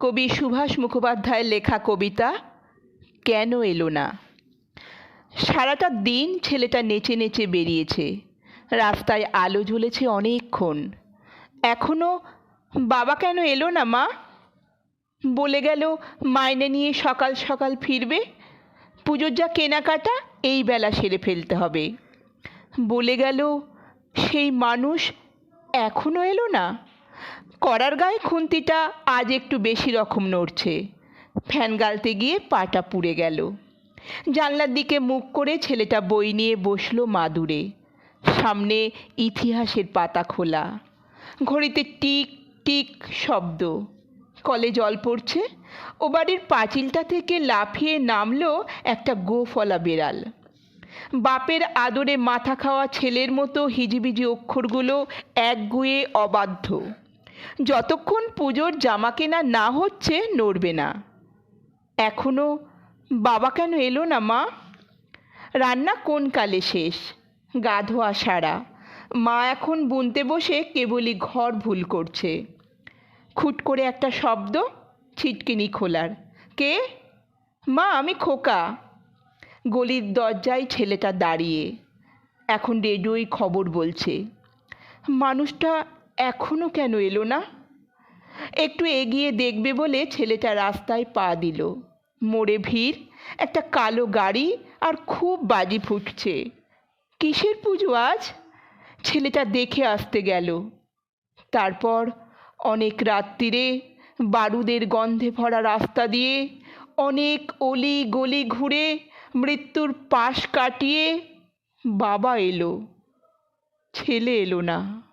কবি সুভাষ মুখোপাধ্যায়ের লেখা কবিতা কেন এলো না? সারাটা দিন ছেলেটা নেচে নেচে বেরিয়েছে। রাস্তায় আলো জ্বলেছে অনেকক্ষণ। এখনও বাবা কেন এলো না, মা? বলে গেল, মাইনে নিয়ে সকাল সকাল ফিরবে। পুজোর যা কেনাকাটা, এই বেলা সেরে ফেলতে হবে। বলে গেল, সেই মানুষ এখনও এলো না? করার গায়ে খুন্তিটা আজ একটু বেশি রকম নড়ছে। ফ্যান গালতে গিয়ে পাটা পুড়ে গেল। জানলার দিকে মুখ করে ছেলেটা বই নিয়ে বসল মাদুরে। সামনে ইতিহাসের পাতা খোলা। ঘড়িতে টিক টিক শব্দ। কলে জল পড়ছে। ও বাড়ির পাঁচিলটা থেকে লাফিয়ে নামলো একটা গোফলা বেড়াল। বাপের আদরে মাথা খাওয়া ছেলের মতো হিজিবিজি অক্ষরগুলো একগুয়ে অবাধ্য। যতক্ষণ পুজোর জামা কেনা না হচ্ছে নড়বে না। এখনও বাবা কেন এলো না, মা? রান্না কোন কালে শেষ? গা ধোয়া সারা। মা এখন বুনতে বসে কেবলই ঘর ভুল করছে। খুট করে একটা শব্দ ছিটকিনি খোলার। কে? মা, আমি খোকা। গলির দরজায় ছেলেটা দাঁড়িয়ে। এখন রেডিওই খবর বলছে। মানুষটা এখনও কেন এলো না? একটু এগিয়ে দেখবে বলে ছেলেটা রাস্তায় পা দিল। মোড়ে ভিড়, একটা কালো গাড়ি আর খুব বাজি ফুটছে। কিসের পুজো আজ? ছেলেটা দেখে আসতে গেল। তারপর অনেক রাত্রিরে বারুদের গন্ধে ভরা রাস্তা দিয়ে অনেক অলি গলি ঘুরে মৃত্যুর পাশ কাটিয়ে বাবা এলো। ছেলে এলো না।